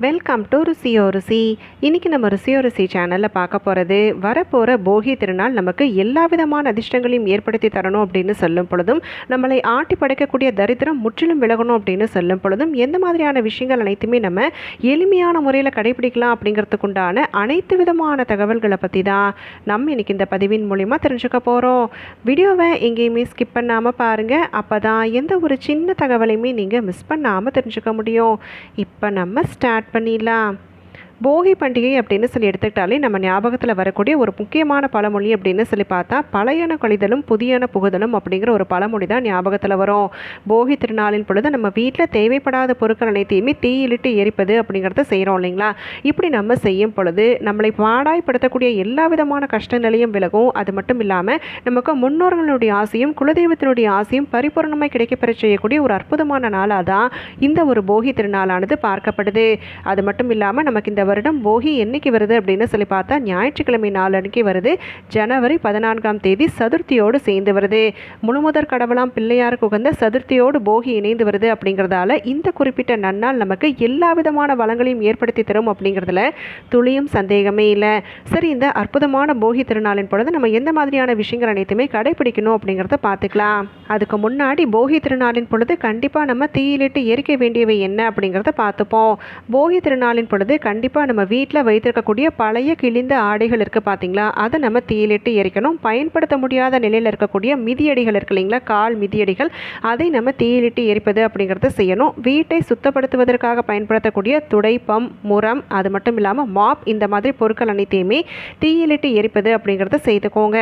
Welcome to ருசியோ ருசி இன்றைக்கி நம்ம ருசியோ ருசி சேனலில் பார்க்க போகிறது வரப்போகிற போகி திருநாள் நமக்கு எல்லா விதமான அதிர்ஷ்டங்களையும் ஏற்படுத்தி தரணும் அப்படின்னு சொல்லும் பொழுதும் நம்மளை ஆட்டி படைக்கக்கூடிய தரித்திரம் முற்றிலும் விலகணும் அப்படின்னு சொல்லும் பொழுதும் எந்த மாதிரியான விஷயங்கள் அனைத்துமே நம்ம எளிமையான முறையில் கடைபிடிக்கலாம் அப்படிங்கிறதுக்குண்டான அனைத்து விதமான தகவல்களை பற்றி தான் நம்ம இன்றைக்கி இந்த பதிவின் மூலிமா தெரிஞ்சுக்க போகிறோம் வீடியோவை எங்கேயுமே ஸ்கிப் பண்ணாமல் பாருங்கள் அப்போ தான் எந்த ஒரு சின்ன தகவலையுமே நீங்கள் மிஸ் பண்ணாமல் தெரிஞ்சுக்க முடியும். இப்போ நம்ம ஸ்டார்ட் பண்ணிடலாம். போகி பண்டிகை அப்படின்னு சொல்லி எடுத்துக்கிட்டாலே நம்ம ஞாபகத்தில் வரக்கூடிய ஒரு முக்கியமான பழமொழி அப்படின்னு சொல்லி பார்த்தா பழையன கழிதலும் புதியன புகுதலும் அப்படிங்கிற ஒரு பழமொழி தான் ஞாபகத்தில் வரும். போகி திருநாளின் பொழுது நம்ம வீட்டில் தேவைப்படாத பொருட்கள் அனைத்தையுமே தீயிலிட்டு எரிப்பது அப்படிங்கிறத செய்கிறோம் இல்லைங்களா? இப்படி நம்ம செய்யும் பொழுது நம்மளை பாடாய்படுத்தக்கூடிய எல்லா விதமான கஷ்ட நிலையும் விலகும். அது மட்டும் இல்லாமல் நமக்கு முன்னோர்களுடைய ஆசையும் குலதெய்வத்தினுடைய ஆசையும் பரிபூர்ணமாக கிடைக்கப்பெற செய்யக்கூடிய ஒரு அற்புதமான நாளாக தான் இந்த ஒரு போகி திருநாளானது பார்க்கப்படுது. அது மட்டும் இல்லாமல் நமக்கு இந்த வருடம் போகி என்னைக்கு வருது அப்படின்னு சொல்லி பார்த்தா ஞாயிற்றுக்கிழமை நாள் அன்னைக்கு வருது. ஜனவரி பதினான்காம் தேதி சதுர்த்தியோடு சேர்ந்து வருது. முழுமுதற் கடவுளாம் பிள்ளையாருக்கு உகந்த சதுர்த்தியோடு போகி இணைந்து வருது அப்படிங்கிறதால இந்த குறிப்பிட்ட நன்னாள் நமக்கு எல்லா விதமான வளங்களையும் ஏற்படுத்தி தரும் அப்படிங்கிறதுல துளியும் சந்தேகமே இல்லை. சரி இந்த அற்புதமான போகி திருநாளின் பொழுது நம்ம எந்த மாதிரியான விஷயங்கள் அனைத்துமே கடைபிடிக்கணும் அப்படிங்கிறத பார்த்துக்கலாம். அதுக்கு முன்னாடி போகி திருநாளின் பொழுது கண்டிப்பாக நம்ம தீயிலிட்டு எரிக்க வேண்டியவை என்ன அப்படிங்கிறத பார்த்துப்போம். போகி திருநாளின் பொழுது கண்டிப்பாக நம்ம வீட்டில் வைத்திருக்கக்கூடிய பழைய கிழிந்த ஆடைகள் இருக்குது பார்த்தீங்களா அதை நம்ம தீயிலிட்டு எரிக்கணும். பயன்படுத்த முடியாத நிலையில் இருக்கக்கூடிய மிதியடிகள் இருக்கு இல்லைங்களா? கால் மிதியடிகள். அதை நம்ம தீயிலிட்டு எரிப்பது அப்படிங்கிறத செய்யணும். வீட்டை சுத்தப்படுத்துவதற்காக பயன்படுத்தக்கூடிய துடைப்பம் முரம் அது மட்டும் இல்லாமல் மாப் இந்த மாதிரி பொருட்கள் அனைத்தையுமே தீயிலிட்டு எரிப்பது அப்படிங்கிறத செய்துக்கோங்க.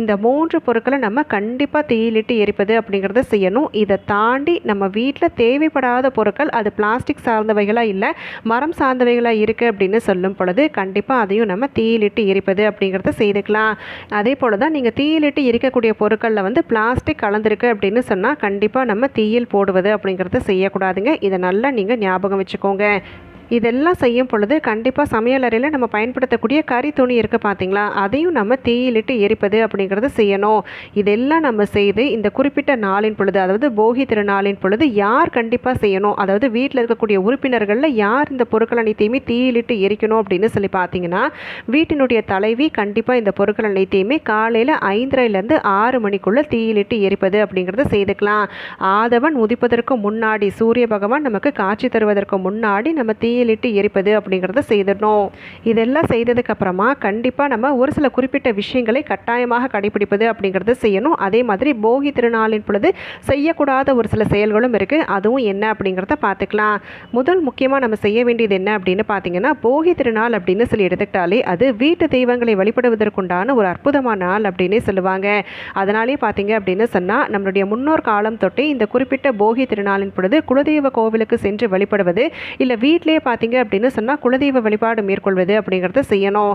இந்த மூன்று பொருட்களை நம்ம கண்டிப்பாக தீயிலிட்டு எரிப்பது அப்படிங்கிறத செய்யணும். இதை தாண்டி நம்ம வீட்டில் தேவைப்படாத பொருட்கள் அது பிளாஸ்டிக் சார்ந்தவைகளாக இல்லை மரம் சார்ந்தவைகளாக இருக்குது அப்படின்னு சொல்லும் பொழுது கண்டிப்பாக அதையும் நம்ம தீயிலிட்டு எரிப்பது அப்படிங்கிறத செய்துக்கலாம். அதே போல் தான் நீங்கள் தீயிலிட்டு எரிக்கக்கூடிய பொருட்களில் வந்து பிளாஸ்டிக் கலந்துருக்கு அப்படின்னு சொன்னால் கண்டிப்பாக நம்ம தீயில் போடுவது அப்படிங்கிறத செய்யக்கூடாதுங்க. இதை நல்லா நீங்கள் ஞாபகம் வச்சுக்கோங்க. இதெல்லாம் செய்யும் பொழுது கண்டிப்பாக சமையலறையில் நம்ம பயன்படுத்தக்கூடிய கறி துணி இருக்குது பார்த்தீங்களா அதையும் நம்ம தீயிலிட்டு எரிப்பது அப்படிங்கிறது செய்யணும். இதெல்லாம் நம்ம செய்து இந்த குறிப்பிட்ட நாளின் பொழுது அதாவது போகி திருநாளின் பொழுது யார் கண்டிப்பாக செய்யணும்? அதாவது வீட்டில் இருக்கக்கூடிய உறுப்பினர்களில் யார் இந்த பொருட்கள் அனைத்தையுமே தீயிலிட்டு எரிக்கணும் அப்படின்னு சொல்லி பார்த்தீங்கன்னா வீட்டினுடைய தலைவி கண்டிப்பாக இந்த பொருட்கள் அனைத்தையுமே காலையில் ஐந்தரைலேருந்து ஆறு மணிக்குள்ளே தீயிலிட்டு எரிப்பது அப்படிங்கிறத செய்துக்கலாம். ஆதவன் உதிப்பதற்கு முன்னாடி சூரிய பகவான் நமக்கு காட்சி தருவதற்கு முன்னாடி நம்ம தீ தீயிலிட்டு எரிப்பது அப்படிங்கிறத செய்திடணும். இதெல்லாம் செய்ததுக்கு அப்புறமா கண்டிப்பாக நம்ம ஒரு சில குறிப்பிட்ட விஷயங்களை கட்டாயமாக கடைபிடிப்பது அப்படிங்கிறத செய்யணும். அதே மாதிரி போகி திருநாளின் பொழுது செய்யக்கூடாத ஒரு சில செயல்களும் இருக்குது அதுவும் என்ன அப்படிங்கிறத பார்த்துக்கலாம். முதல் முக்கியமாக நம்ம செய்ய வேண்டியது என்ன அப்படின்னு பார்த்தீங்கன்னா போகி திருநாள் அப்படின்னு சொல்லி எடுத்துக்கிட்டாலே அது வீட்டு தெய்வங்களை வழிபடுவதற்குண்டான ஒரு அற்புதமான நாள் அப்படின்னே சொல்லுவாங்க. அதனாலே பார்த்தீங்க அப்படின்னு சொன்னால் நம்மளுடைய முன்னோர் காலம் தொட்டே இந்த குறிப்பிட்ட போகி திருநாளின் பொழுது குலதெய்வ கோவிலுக்கு சென்று வழிபடுவது இல்லை வீட்டிலே பார்த்தீங்க அப்படின்னு சொன்னால் குலதெய்வ வழிபாடு மேற்கொள்வது அப்படிங்கிறத செய்யணும்.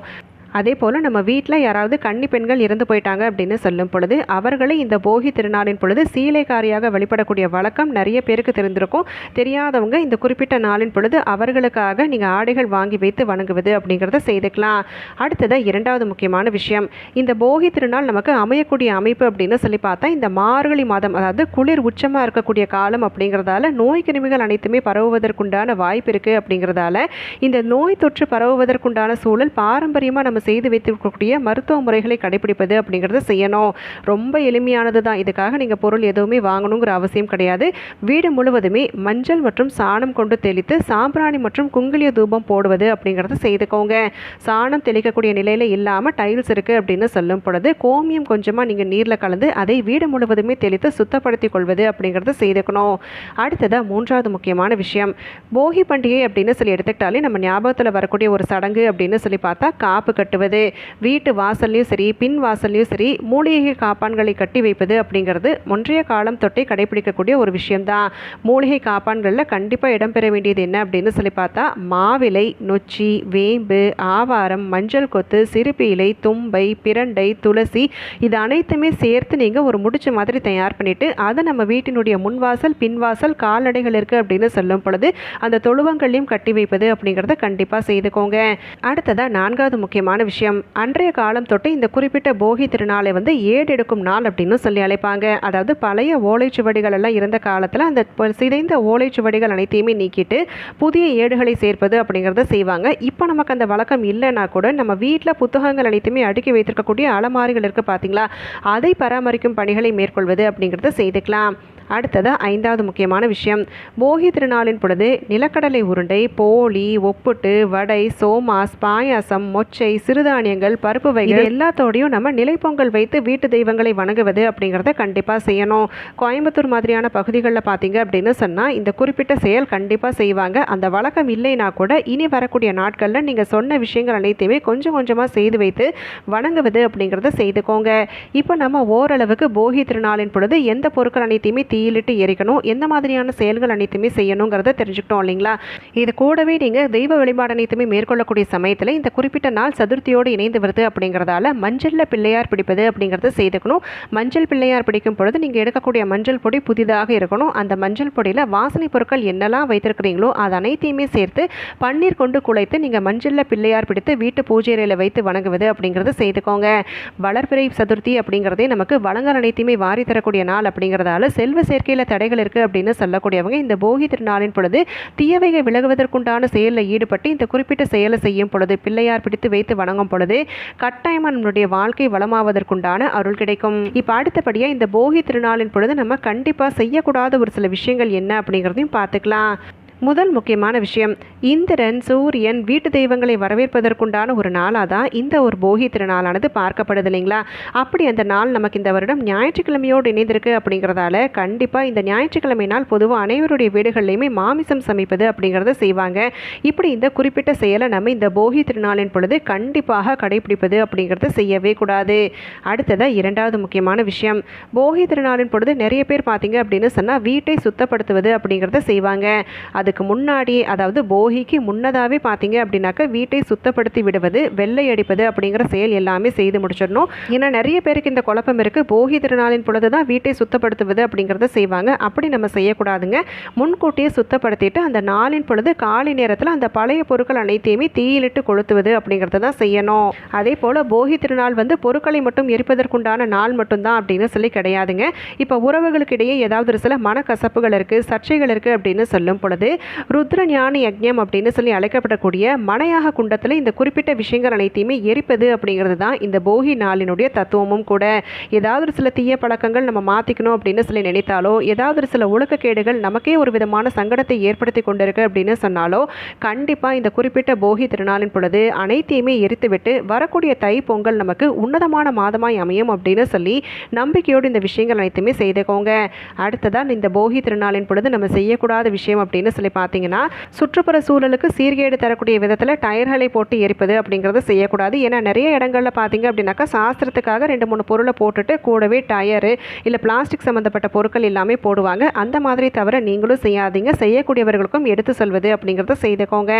அதே போல் நம்ம வீட்டில் யாராவது கன்னி பெண்கள் இறந்து போயிட்டாங்க அப்படின்னு சொல்லும் பொழுது அவர்களை இந்த போகி திருநாளின் பொழுது சீலைக்காரியாக வழிபடக்கூடிய வழக்கம் நிறைய பேருக்கு தெரிந்திருக்கும். தெரியாதவங்க இந்த குறிப்பிட்ட நாளின் பொழுது அவர்களுக்காக நீங்கள் ஆடைகள் வாங்கி வைத்து வணங்குவது அப்படிங்கிறத செய்துக்கலாம். அடுத்ததாக இரண்டாவது முக்கியமான விஷயம். இந்த போகி திருநாள் நமக்கு அமையக்கூடிய அமைப்பு அப்படின்னு சொல்லி பார்த்தா இந்த மார்கழி மாதம் அதாவது குளிர் உச்சமாக இருக்கக்கூடிய காலம் அப்படிங்கிறதால நோய் கிருமிகள் அனைத்துமே பரவுவதற்குண்டான வாய்ப்பு இருக்குது அப்படிங்கிறதால இந்த நோய் தொற்று பரவுவதற்குண்டான சூழல் பாரம்பரியமாக நம்ம செய்து வைத்திருக்கக்கூடிய மருத்துவ முறைகளை கடைபிடிப்பது அப்படிங்கிறத செய்யணும். ரொம்ப எளிமையானது தான். இதுக்காக நீங்கள் பொருள் எதுவுமே வாங்கணுங்கிற அவசியம் கிடையாது. வீடு முழுவதுமே மஞ்சள் மற்றும் சாணம் கொண்டு தெளித்து சாம்பிராணி மற்றும் குங்குளிய தூபம் போடுவது அப்படிங்கிறத செய்துக்கோங்க. சாணம் தெளிக்கக்கூடிய நிலையில் இல்லாமல் டைல்ஸ் இருக்குது அப்படின்னு சொல்லும் பொழுது கோமியம் கொஞ்சமாக நீங்கள் நீரில் கலந்து அதை வீடு முழுவதுமே தெளித்து சுத்தப்படுத்தி கொள்வது அப்படிங்கிறத செய்துக்கணும். அடுத்ததாக மூன்றாவது முக்கியமான விஷயம். போகி பண்டிகை அப்படின்னு சொல்லி எடுத்துக்கிட்டாலே நம்ம ஞாபகத்தில் வரக்கூடிய ஒரு சடங்கு அப்படின்னு சொல்லி பார்த்தா காப்பு கட்டு. கட்டுவது வீட்டு வாசல்லையும் சரி பின் வாசல்லையும் சரி மூலிகை காப்பான்களை கட்டி வைப்பது அப்படிங்கிறது ஒன்றைய காலம் தொட்டே கடைபிடிக்கக்கூடிய ஒரு விஷயம்தான். மூலிகை காப்பான்களில் கண்டிப்பாக இடம்பெற வேண்டியது என்ன அப்படின்னு சொல்லி பார்த்தா மாவிலை நொச்சி வேம்பு ஆவாரம் மஞ்சள் கொத்து சிறுப்பு இலை தும்பை பிரண்டை துளசி இது அனைத்துமே சேர்த்து நீங்கள் ஒரு முடிச்ச மாதிரி தயார் பண்ணிவிட்டு அதை நம்ம வீட்டினுடைய முன்வாசல் பின்வாசல் கால்நடைகள் இருக்குது அப்படின்னு சொல்லும் பொழுது அந்த தொழுவங்களையும் கட்டி வைப்பது அப்படிங்கிறத கண்டிப்பாக செய்துக்கோங்க. அடுத்ததாக நான்காவது முக்கியமான முக்கியமான விஷயம். அன்றைய காலம் தொட்டு இந்த குறிப்பிட்ட போகி திருநாளை வந்து ஏடெடுக்கும் நாள் அப்படின்னு சொல்லி அழைப்பாங்க. அதாவது பழைய ஓலைச்சுவடிகள் எல்லாம் இருந்த காலத்தில் அந்த சிதைந்த ஓலைச்சுவடிகள் அனைத்தையுமே நீக்கிட்டு புதிய ஏடுகளை சேர்ப்பது அப்படிங்கிறத செய்வாங்க. இப்போ நமக்கு அந்த வழக்கம் இல்லைன்னா கூட நம்ம வீட்டில் புத்தகங்கள் அனைத்துமே அடுக்கி வைத்திருக்கக்கூடிய அலமாரிகள் இருக்குது பார்த்தீங்களா அதை பராமரிக்கும் பணிகளை மேற்கொள்வது அப்படிங்கிறத செய்துக்கலாம். அடுத்தது ஐந்தாவது முக்கியமான விஷயம். போகி திருநாளின் பொழுது நிலக்கடலை உருண்டை போளி ஒப்புட்டு வடை சோமாஸ் பாயாசம் மொச்சை சிறுதானியங்கள் பருப்பு வகை எல்லாத்தோடையும் நம்ம நிலைப்பொங்கல் வைத்து வீட்டு தெய்வங்களை வணங்குவது அப்படிங்கிறத கண்டிப்பாக செய்யணும். கோயம்புத்தூர் மாதிரியான பகுதிகளில் பார்த்தீங்க அப்படின்னு சொன்னால் இந்த குறிப்பிட்ட செயல் கண்டிப்பாக செய்வாங்க. அந்த வழக்கம் இல்லைனா கூட இனி வரக்கூடிய நாட்களில் நீங்கள் சொன்ன விஷயங்கள் அனைத்தையுமே கொஞ்சம் கொஞ்சமாக செய்து வைத்து வணங்குவது அப்படிங்கிறத செய்துக்கோங்க. இப்போ நம்ம ஓரளவுக்கு போகி திருநாளின் பொழுது எந்த பொருட்கள் அனைத்தையுமே தீயிலிட்டு எரிக்கணும். எந்த மாதிரியான செயல்கள் அனைத்துமே செய்யணுங்கிறத தெரிஞ்சுக்கிட்டோம் இல்லைங்களா? இது கூடவே நீங்கள் தெய்வ வழிபாடு அனைத்துமே மேற்கொள்ளக்கூடிய சமயத்தில் இந்த குறிப்பிட்ட நாள் சதுர்த்தியோடு இணைந்து வருது அப்படிங்கிறதால மஞ்சளில் பிள்ளையார் பிடிப்பது அப்படிங்கிறத செய்துக்கணும். மஞ்சள் பிள்ளையார் பிடிக்கும் பொழுது நீங்கள் எடுக்கக்கூடிய மஞ்சள் பொடி புதிதாக இருக்கணும். அந்த மஞ்சள் பொடியில் வாசனை பொருட்கள் என்னெல்லாம் வைத்திருக்கிறீங்களோ அது அனைத்தையுமே சேர்த்து பன்னீர் கொண்டு குழைத்து நீங்கள் மஞ்சளில் பிள்ளையார் பிடித்து வீட்டு பூஜை அறையில் வைத்து வணங்குவது அப்படிங்கிறத செய்துக்கோங்க. வளர்பிறை சதுர்த்தி அப்படிங்கிறதே நமக்கு வளங்கள் அனைத்தையுமே வாரி தரக்கூடிய நாள் அப்படிங்கிறதால செல்வ சேர்க்கையில் தடைகள் இருக்குது அப்படின்னு சொல்லக்கூடியவங்க இந்த போகி திருநாளின் பொழுது தீயவைகள் விலகுவதற்குண்டான செயலில் ஈடுபட்டு இந்த குறிப்பிட்ட செயலை செய்யும் பொழுது பிள்ளையார் பிடித்து வைத்து வணங்கும் பொழுது கட்டாயமாக நம்மளுடைய வாழ்க்கை வளமாவதற்குண்டான அருள் கிடைக்கும். இப்போ அடுத்தபடியாக இந்த போகி திருநாளின் பொழுது நம்ம கண்டிப்பாக செய்யக்கூடாத ஒரு சில விஷயங்கள் என்ன அப்படிங்கிறதையும் பார்த்துக்கலாம். முதல் முக்கியமான விஷயம் இந்திரன் சூரியன் வீட்டு தெய்வங்களை வரவேற்பதற்குண்டான ஒரு நாளாக தான் இந்த ஒரு போகி திருநாளானது பார்க்கப்படுது இல்லைங்களா? அப்படி அந்த நாள் நமக்கு இந்த வருடம் ஞாயிற்றுக்கிழமையோடு இணைந்திருக்கு அப்படிங்கிறதால கண்டிப்பாக இந்த ஞாயிற்றுக்கிழமை நாள் பொதுவாக அனைவருடைய வீடுகள்லையுமே மாமிசம் சமைப்பது அப்படிங்கிறத செய்வாங்க. இப்படி இந்த குறிப்பிட்ட செயலை நம்ம இந்த போகி திருநாளின் பொழுது கண்டிப்பாக கடைபிடிப்பது அப்படிங்கிறத செய்யவே கூடாது. அடுத்ததாக இரண்டாவது முக்கியமான விஷயம் போகி திருநாளின் பொழுது நிறைய பேர் பார்த்தீங்க அப்படின்னு சொன்னால் வீட்டை சுத்தப்படுத்துவது அப்படிங்கிறத செய்வாங்க. அது அதுக்கு முன்னாடி அதாவது போகிக்கு முன்னதாகவே பார்த்தீங்க அப்படின்னாக்கா வீட்டை சுத்தப்படுத்தி விடுவது வெள்ளை அடிப்பது அப்படிங்கிற செயல் எல்லாமே செய்து முடிச்சிடணும். ஏன்னா நிறைய பேருக்கு இந்த குழப்பம் இருக்குது போகி திருநாளின் பொழுது தான் வீட்டை சுத்தப்படுத்துவது அப்படிங்கிறத செய்வாங்க. அப்படி நம்ம செய்யக்கூடாதுங்க. முன்கூட்டியே சுத்தப்படுத்திட்டு அந்த நாளின் பொழுது காலை நேரத்தில் அந்த பழைய பொருட்கள் அனைத்தையுமே தீயிலிட்டு கொளுத்துவது அப்படிங்கிறத தான் செய்யணும். அதே போல் போகி திருநாள் வந்து பொருட்களை மட்டும் எரிப்பதற்குண்டான நாள் மட்டும்தான் அப்படின்னு சொல்லி கிடையாதுங்க. இப்போ உறவுகளுக்கு இடையே ஏதாவது ஒரு சில மனக்கசப்புகள் இருக்குது சர்ச்சைகள் இருக்குது அப்படின்னு சொல்லும் பொழுது ருத்ர ஞான அப்படின்னு சொல்லி அழைக்கப்படக்கூடிய மனையாக குண்டத்தில் இந்த குறிப்பிட்ட விஷயங்கள் அனைத்தையுமே எரிப்பது அப்படிங்கிறது தான் இந்த போகி நாளினுடைய தத்துவமும் கூட. ஏதாவது ஒரு சில தீய பழக்கங்கள் நம்ம மாற்றிக்கணும் அப்படின்னு சொல்லி நினைத்தாலோ ஏதாவது ஒரு சில ஒழுக்கக்கேடுகள் நமக்கே ஒரு விதமான சங்கடத்தை ஏற்படுத்தி கொண்டிருக்கு அப்படின்னு சொன்னாலோ கண்டிப்பாக இந்த குறிப்பிட்ட போகி திருநாளின் பொழுது அனைத்தையுமே எரித்துவிட்டு வரக்கூடிய தை பொங்கல் நமக்கு உன்னதமான மாதமாய் அமையும் அப்படின்னு சொல்லி நம்பிக்கையோடு இந்த விஷயங்கள் அனைத்துமே செய்துக்கோங்க. அடுத்ததான் இந்த போகி திருநாளின் பொழுது நம்ம செய்யக்கூடாத விஷயம் அப்படின்னு சொல்லி பார்த்தீங்கன்னா சுற்றுப்புற சூழலுக்கு சீர்கேடு தரக்கூடிய விதத்தில் டயர்களை போட்டு எரிப்பது அப்படிங்கிறது செய்யக்கூடாது. ஏன்னா நிறைய இடங்களில் பார்த்தீங்க அப்படின்னாக்கா சாஸ்திரத்துக்காக ரெண்டு மூணு பொருளை போட்டுட்டு கூடவே டயரு இல்லை பிளாஸ்டிக் சம்மந்தப்பட்ட பொருட்கள் எல்லாமே போடுவாங்க. அந்த மாதிரி தவிர நீங்களும் செய்யாதீங்க. செய்யக்கூடியவர்களுக்கும் எடுத்து சொல்வது அப்படிங்கிறத செய்துக்கோங்க.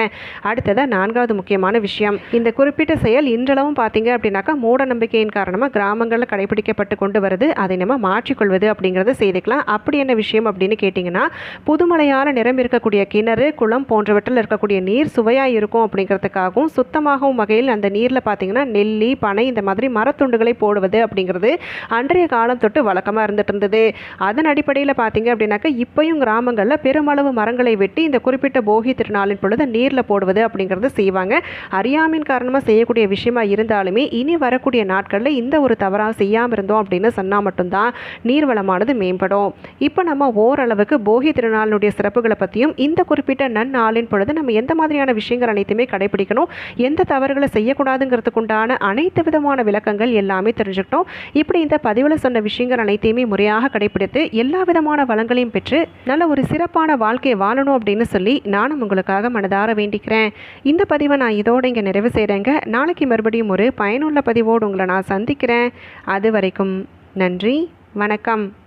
அடுத்ததாக நான்காவது முக்கியமான விஷயம். இந்த குறிப்பிட்ட செயல் இன்றளவும் பார்த்தீங்க அப்படின்னாக்கா மூட நம்பிக்கையின் காரணமாக கிராமங்களில் கடைபிடிக்கப்பட்டு கொண்டு வருது. அதை நம்ம மாற்றிக்கொள்வது அப்படிங்கிறத செய்துக்கலாம். அப்படி என்ன விஷயம் அப்படின்னு கேட்டிங்கன்னா புதுமலையால் நிறம் இருக்கக்கூடிய கிணறு குளம் போன்றவற்றில் இருக்கக்கூடிய நீர் சுவையாக இருக்கும் அப்படிங்கிறதுக்காகவும் சுத்தமாகவும் வகையில் அந்த நீரில் பார்த்தீங்கன்னா நெல்லி பனை இந்த மாதிரி மரத்துண்டுகளை போடுவது அப்படிங்கிறது அன்றைய காலம் தொட்டு வழக்கமாக இருந்துட்டு இருந்தது. அதன் அடிப்படையில் பார்த்தீங்க அப்படின்னாக்கா இப்பயும் கிராமங்களில் பெருமளவு மரங்களை வெட்டி இந்த குறிப்பிட்ட போகி திருநாளின் பொழுது நீரில் போடுவது அப்படிங்கிறது செய்வாங்க. அறியாமையின் காரணமாக செய்யக்கூடிய விஷயமா இருந்தாலுமே இனி வரக்கூடிய நாட்களில் இந்த ஒரு தவறாக செய்யாமல் இருந்தோம் அப்படின்னு சொன்னால் மட்டும்தான் நீர்வளமானது மேம்படும். இப்போ நம்ம ஓரளவுக்கு போகி திருநாளினுடைய சிறப்புகளை பற்றியும் இந்த குறிப்பிட்ட நன்னாளின் பொழுது நம்ம எந்த மாதிரியான விஷயங்கள் அனைத்துமே கடைபிடிக்கணும்? எந்த தவறுகளை செய்யக்கூடாதுங்கிறதுக்குண்டான அனைத்து விதமான விளக்கங்கள் எல்லாமே தெரிஞ்சுக்கிட்டோம். இப்படி இந்த பதிவில் சொன்ன விஷயங்கள் அனைத்தையுமே முறையாக கடைபிடித்து எல்லா விதமான வளங்களையும் பெற்று நல்ல ஒரு சிறப்பான வாழ்க்கையை வாழணும் அப்படின்னு சொல்லி நானும் உங்களுக்காக மனதார வேண்டிக்கிறேன். இந்த பதிவை நான் இதோடு இங்கே நிறைவு செய்கிறேங்க நாளைக்கு மறுபடியும் ஒரு பயனுள்ள பதிவோடு உங்களை நான் சந்திக்கிறேன். அது வரைக்கும் நன்றி வணக்கம்.